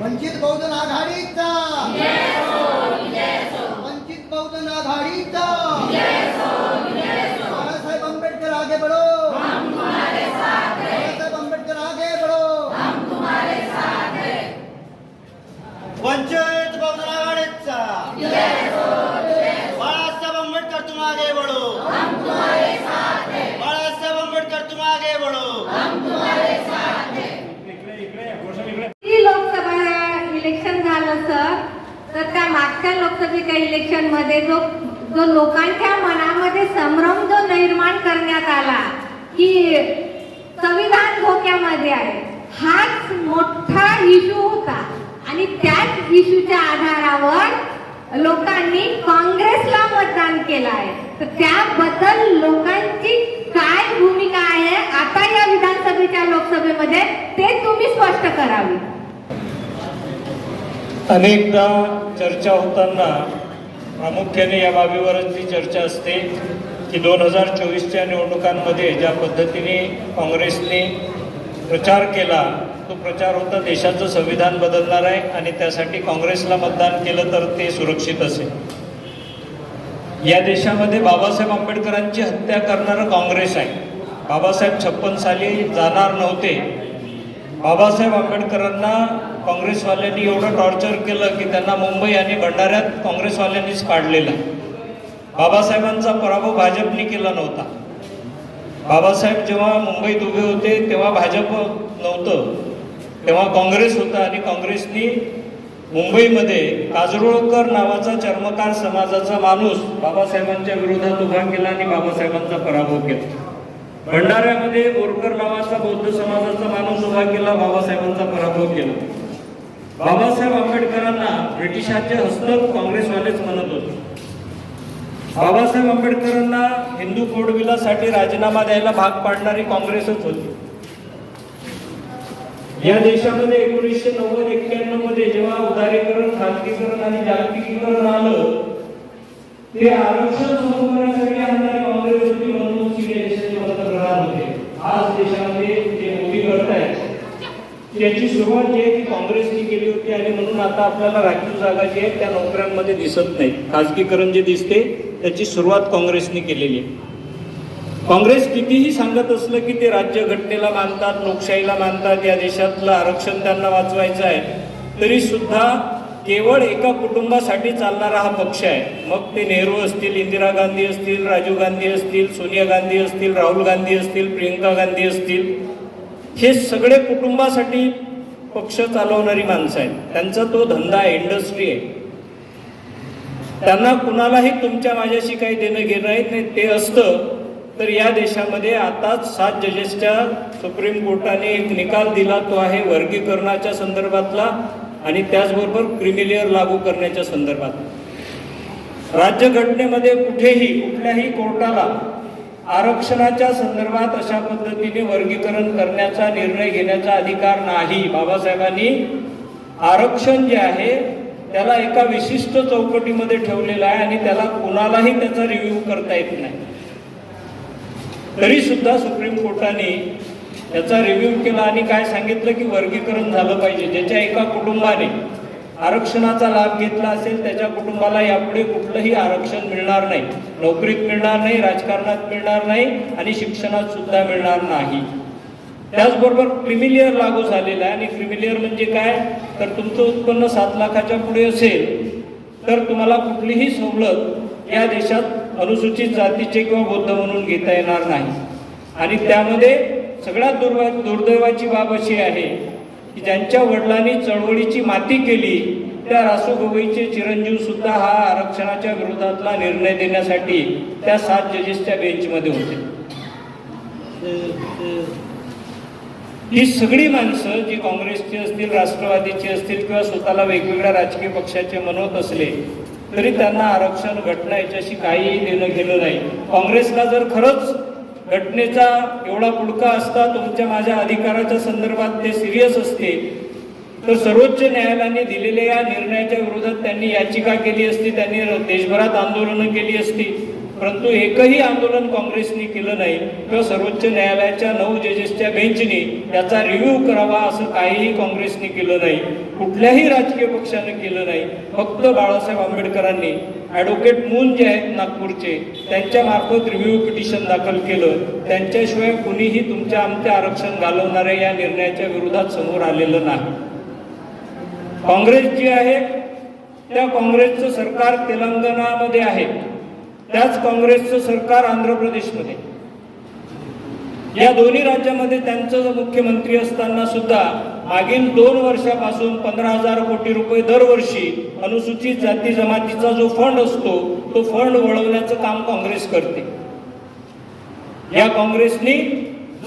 वंचित बहुजन आघाडीचा वंचित बहुजन आघाडीचा बाळासाहेब आंबेडकर आगे बढ़ो बाळासाहेब आंबेडकर आगे बढ़ो वंचित बहुजन आघाडीचा बाळासाहेब आंबेडकर तुम आगे बढ़ो बाळासाहेब आंबेडकर तुम आगे बढ़ो किती लोकसभा इलेक्शन झालं सर तर त्या मागच्या लोकसभेच्या इलेक्शनमध्ये जो जो लोकांच्या मनामध्ये संभ्रम जो निर्माण करण्यात आला की संविधान धोक्यामध्ये आहे. हाच मोठा इशू होता. आणि त्याच इशूच्या आधारावर लोकांनी काँग्रेसला मतदान केलं आहे. तर त्याबद्दल लोकांची काय भूमिका आहे? आता या विधानसभेच्या लोकसभेमध्ये ते तुम्ही स्पष्ट करावी. अनेकदा चर्चा होताना प्रामुख्याने या बाबीवरची चर्चा असते की दोन हजार चोवीसच्या निवडणुकांमध्ये ज्या पद्धतीने काँग्रेसने प्रचार केला तो प्रचार होता देशाचं संविधान बदलणार आहे आणि त्यासाठी काँग्रेसला मतदान केलं तर ते सुरक्षित असेल. या देशामध्ये बाबासाहेब आंबेडकरांची हत्या करणारं काँग्रेस आहे. बाबासाहेब छप्पन साली जाणार नव्हते. बाबासाहेब आंबेडकरांना काँग्रेसवाल्यांनी एवढं टॉर्चर केलं की त्यांना मुंबई आणि भंडाऱ्यात काँग्रेसवाल्यांनीच काढलेला. बाबासाहेबांचा पराभव भाजपने केला नव्हता. बाबासाहेब जेव्हा मुंबईत उभे होते तेव्हा भाजप नव्हतं. तेव्हा काँग्रेस होता आणि काँग्रेसनी मुंबईमध्ये काजरोळकर नावाचा चर्मकार समाजाचा माणूस बाबासाहेबांच्या विरोधात उभा केला आणि बाबासाहेबांचा पराभव केला. भंडाऱ्यामध्ये बोरकर नावाचा बौद्ध समाजाचा माणूस उभा केला बाबासाहेबांचा पराभव केला. बाबासाहेब आंबेडकरांना ब्रिटिशांचे हस्तक काँग्रेसवालेच म्हणत होते. बाबासाहेब आंबेडकरांना हिंदू कोडविलासाठी राजीनामा द्यायला भाग पाडणारी काँग्रेसच होती. या देशामध्ये एकोणीसशे नव्वद एक्क्याण्णवमध्ये जेव्हा उदारीकरण खाजगीकरण आणि जागतिकीकरण आलं ते आरक्षण सुरू करण्यासाठी आणणारी काँग्रेस होती मनमोहन सिंग या देशाचे पंतप्रधान होते. आज देशामध्ये जे मोदी करत आहेत त्याची सुरुवात जी आहे ती काँग्रेसने केली होती आणि म्हणून आता आपल्याला राखीव जागा जी आहे त्या नोकऱ्यांमध्ये दिसत नाही. खाजगीकरण जे दिसते त्याची सुरुवात काँग्रेसने केलेली आहे. काँग्रेस कितीही सांगत असलं की ते राज्य घटनेला मानतात लोकशाहीला मानतात या देशातलं आरक्षण त्यांना वाचवायचं आहे तरी सुद्धा केवळ एका कुटुंबासाठी चालणारा हा पक्ष आहे. मग ते नेहरू असतील इंदिरा गांधी असतील राजीव गांधी असतील सोनिया गांधी असतील राहुल गांधी असतील प्रियंका गांधी असतील हे सगळे कुटुंबासाठी पक्ष चालवणारी माणसं आहेत. त्यांचा तो धंदा आहे इंडस्ट्री आहे. त्यांना कुणालाही तुमच्या माझ्याशी काही देणं घेणं आहे नाही ते असतं तर या देशामध्ये आताच सात जजेसच्या सुप्रीम कोर्टाने एक निकाल दिला तो आहे वर्गीकरणाच्या संदर्भातला आणि त्याचबरोबर क्रिमिलियर लागू करण्याच्या संदर्भात राज्यघटनेमध्ये कुठेही कुठल्याही कोर्टाला आरक्षणाच्या संदर्भात अशा पद्धतीने वर्गीकरण करण्याचा निर्णय घेण्याचा अधिकार नाही. बाबासाहेबांनी आरक्षण जे आहे त्याला एका विशिष्ट चौकटीमध्ये ठेवलेलं आहे आणि त्याला कुणालाही त्याचा रिव्ह्यू करता येत नाही. तरी सुद्धा सुप्रीम कोर्टाने त्याचा रिव्ह्यू केला आणि काय सांगितलं की वर्गीकरण झालं पाहिजे. ज्याच्या एका कुटुंबाने आरक्षणाचा लाभ घेतला असेल त्याच्या कुटुंबाला यापुढे कुठलंही आरक्षण मिळणार नाही. नोकरीत मिळणार नाही राजकारणात मिळणार नाही आणि शिक्षणात सुद्धा मिळणार नाही. त्याचबरोबर क्रिमिलियर लागू झालेला आहे आणि क्रिमिलियर म्हणजे काय? तर तुमचं उत्पन्न सात लाखाच्या पुढे असेल तर तुम्हाला कुठलीही सवलत या देशात अनुसूचित जातीचे किंवा बौद्ध म्हणून घेता येणार नाही. आणि त्यामध्ये सगळ्यात दुर्वा दुर्दैवाची बाब अशी आहे की ज्यांच्या वडिलांनी चळवळीची माती केली त्या रासू गवईचे चिरंजीव सुद्धा हा आरक्षणाच्या विरोधातला निर्णय देण्यासाठी त्या सात जजेसच्या बेंचमध्ये होते. ही सगळी माणसं जी काँग्रेसची असतील राष्ट्रवादीची असतील किंवा स्वतःला वेगवेगळ्या राजकीय पक्षाचे म्हणत असले तरी त्यांना आरक्षण घटना याच्याशी काहीही देणं गेलं नाही. काँग्रेसला जर खरंच घटनेचा एवढा पुडका असता तुमच्या माझ्या अधिकाराच्या संदर्भात ते सिरियस असते तर सर्वोच्च न्यायालयाने दिलेल्या या निर्णयाच्या विरोधात त्यांनी याचिका केली असती त्यांनी देशभरात आंदोलनं केली असती परंतु एकही आंदोलन काँग्रेसने केलं नाही किंवा सर्वोच्च न्यायालयाच्या नऊ जजेसच्या बेंचने याचा रिव्ह्यू करावा असं काहीही काँग्रेसने केलं नाही. कुठल्याही राजकीय पक्षाने केलं नाही. फक्त बाळासाहेब आंबेडकरांनी ॲडव्होकेट मून जे आहेत नागपूरचे त्यांच्या मार्फत रिव्ह्यू पिटिशन दाखल केलं. त्यांच्याशिवाय कुणीही तुमच्या आमच्या आरक्षण घालवणाऱ्या या निर्णयाच्या विरोधात समोर आलेलं नाही. काँग्रेस जी आहे त्या काँग्रेसचं सरकार तेलंगणामध्ये आहे. त्याच काँग्रेसचं सरकार आंध्र प्रदेशमध्ये या दोन्ही राज्यामध्ये त्यांचं मुख्यमंत्री असताना सुद्धा मागील दोन वर्षापासून पंधरा हजार कोटी रुपये दरवर्षी अनुसूचित जाती जमातीचा जो फंड असतो तो फंड वळवण्याचं काम काँग्रेस करते. या काँग्रेसनी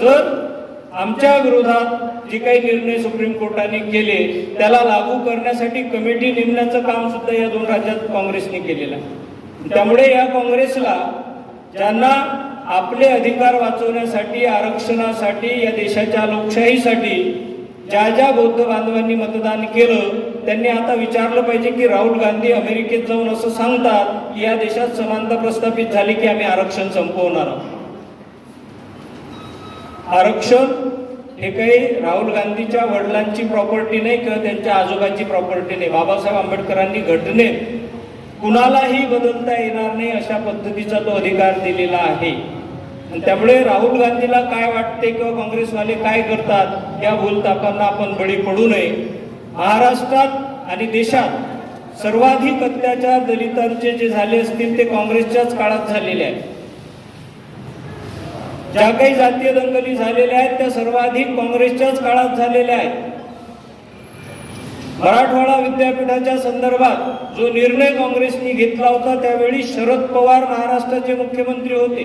जर आमच्या विरोधात जे काही निर्णय सुप्रीम कोर्टाने केले त्याला लागू करण्यासाठी कमिटी नेमण्याचं काम सुद्धा या दोन राज्यात काँग्रेसने केलेलं आहे. त्यामुळे या काँग्रेसला ज्यांना आपले अधिकार वाचवण्यासाठी आरक्षणासाठी या देशाच्या लोकशाहीसाठी ज्या ज्या बौद्ध बांधवांनी मतदान केलं त्यांनी आता विचारलं पाहिजे की राहुल गांधी अमेरिकेत जाऊन असं सांगतात की या देशात समानता प्रस्थापित झाली की आम्ही आरक्षण संपवणार आहोत. आरक्षण हे काही राहुल गांधीच्या वडिलांची प्रॉपर्टी नाही किंवा त्यांच्या आजोबांची प्रॉपर्टी नाही. बाबासाहेब आंबेडकरांनी घटनेत कुणालाही बदलता येणार नाही अशा पद्धतीचा तो अधिकार दिलेला आहे. आणि त्यामुळे राहुल गांधीला काय वाटते किंवा काँग्रेसवाले काय करतात या भूलतापांना आपण बळी पडू नये. महाराष्ट्रात आणि देशात सर्वाधिक अत्याचार दलितांचे जे झाले असतील ते काँग्रेसच्याच काळात झालेले आहेत. ज्या काही जातीय दंगली झालेल्या आहेत त्या सर्वाधिक काँग्रेसच्याच काळात झालेल्या आहेत. मराठवाडा विद्यापीठाच्या संदर्भात जो निर्णय काँग्रेसने घेतला होता त्यावेळी शरद पवार महाराष्ट्राचे मुख्यमंत्री होते.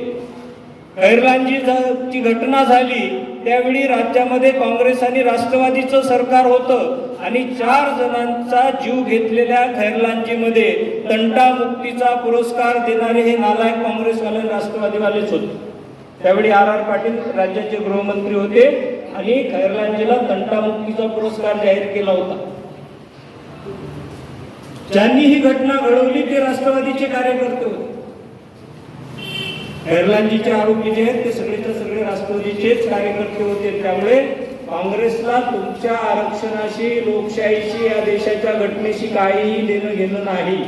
खैरलांजी घटना झाली त्यावेळी राज्यामध्ये काँग्रेस आणि राष्ट्रवादीचं सरकार होतं आणि चार जणांचा जीव घेतलेल्या खैरलांजीमध्ये तंटामुक्तीचा पुरस्कार देणारे हे नालायक काँग्रेसवाले राष्ट्रवादीवालेच होते. त्यावेळी आर आर पाटील राज्याचे गृहमंत्री होते आणि खैरलांजीला तंटामुक्तीचा पुरस्कार जाहीर केला होता. ज्यांनी ही घटना घडवली ते राष्ट्रवादीचे कार्यकर्ते होते. खैरलांजीचे आरोपी जे आहेत ते सगळेच्या सगळे राष्ट्रवादीचेच कार्यकर्ते होते. त्यामुळे काँग्रेसला तुमच्या आरक्षणाशी लोकशाहीशी या देशाच्या घटनेशी काहीही देणं घेणं नाही.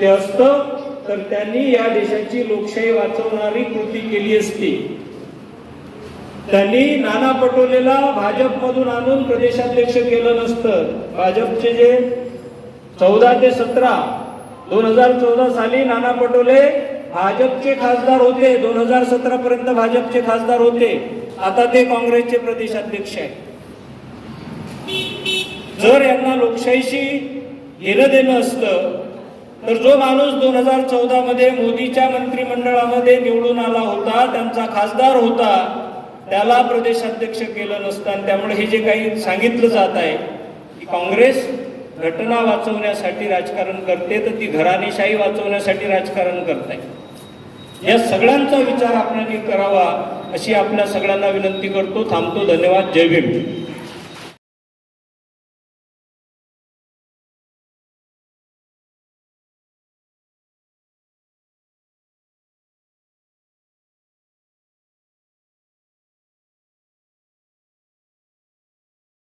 ते असतं तर त्यांनी या देशाची लोकशाही वाचवणारी कृती केली असती. त्यांनी नाना पटोलेला भाजपमधून आणून प्रदेशाध्यक्ष केलं नसतं. भाजपचे जे चौदा ते सतरा दोन हजार चौदा साली नाना पटोले भाजपचे खासदार होते. दोन हजार सतरा पर्यंत भाजपचे खासदार होते. आता ते काँग्रेसचे प्रदेशाध्यक्ष आहेत. जर यांना लोकशाहीशी घेणं देणं असतं तर जो माणूस दोन हजार चौदा मध्ये मोदीच्या मंत्रिमंडळामध्ये निवडून आला होता त्यांचा खासदार होता त्याला प्रदेशाध्यक्ष केलं नसतं आणि त्यामुळे हे जे काही सांगितलं जात आहे की काँग्रेस घटना वाचवण्यासाठी राजकारण करते तर ती घराणेशाही वाचवण्यासाठी राजकारण करत आहे. या सगळ्यांचा विचार आपल्याने करावा अशी आपल्या सगळ्यांना विनंती करतो. थांबतो. धन्यवाद. जय भीम.